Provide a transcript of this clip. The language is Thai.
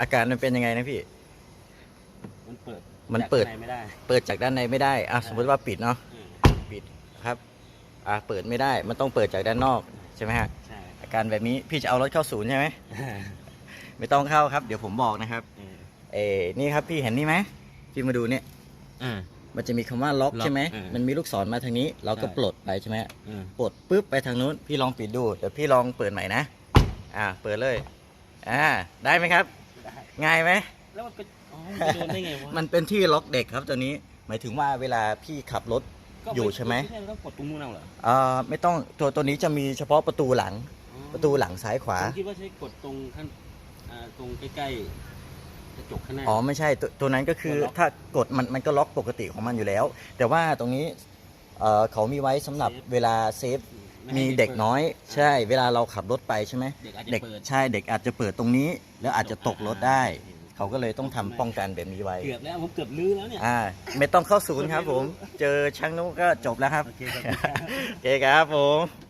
อาการมันเป็นยังไงนะพี่ มันเปิดมันเปิด จากข้างในไม่ได้เปิดจากด้านในไม่ได้อะสมมติว่าปิดเนาะอืมปิดครับอะเปิดไม่ได้ มันต้องเปิดจากด้านนอกใช่ไหมฮะใช่อาการแบบนี้พี่จะเอารถเข้าศูนย์ใช่ไหมไม่ต้องเข้าครับเดี๋ยวผมบอกนะครับ เออเอ้นี่ครับพี่เห็นนี่ไหมพี่มาดูเนี่ย อ่า มันจะมีคำว่าล็อกล็อกใช่ไหมเออมันมีลูกศรมาทางนี้ เราก็ใช่ ปลดไปใช่ไหมฮะอืมปลดปุ๊บไปทางนู้น พี่ลองปิดดู เดี๋ยวพี่ลองเปิดใหม่นะ อ่า เปิดเลย อ่า ได้ไหมครับ ได้ง่ายไหม แล้วมันเป็นอ๋อมันไปโดนได้ไงวะมันเป็นที่ล็อกเด็กครับตัวนี้ หมายถึงว่าเวลาพี่ขับรถ ก็อยู่ใช่ไหมใช่ต้องกดตรงนู้นเอาเหรออ่าไม่ต้องตัวตัวนี้จะมีเฉพาะประตูหลัง อ๋อประตูหลังซ้ายขวา ผมคิดว่าใช้กดตรงข้างอ่าตรงใกล้ๆกระจกข้างหน้า อ๋อไม่ใช่ตัวตัวนั้นก็คือตัวล็อกถ้ากดมันมันก็ล็อกปกติของมันอยู่แล้ว แต่ว่าตรงนี้เอ่อเขามีไว้สำหรับเซฟ เวลาเซฟไให้ มีเด็กน้อย ใช่ เวลาเราขับรถไปใช่ไหมเด็กอาจจะเด็กเปิด ใช่เด็กอาจจะเปิดตรงนี้ แล้วอาจจะตกรถได้ เขาก็เลยต้องทำป้องกันแบบนี้ไว้เกือบแล้วผมเกือบลื้อแล้วเนี่ย อ่า ไม่ต้องเข้าศูนย์ครับผม เจอช่างนุก็จบแล้วครับโอเคครับ โอเคครับผม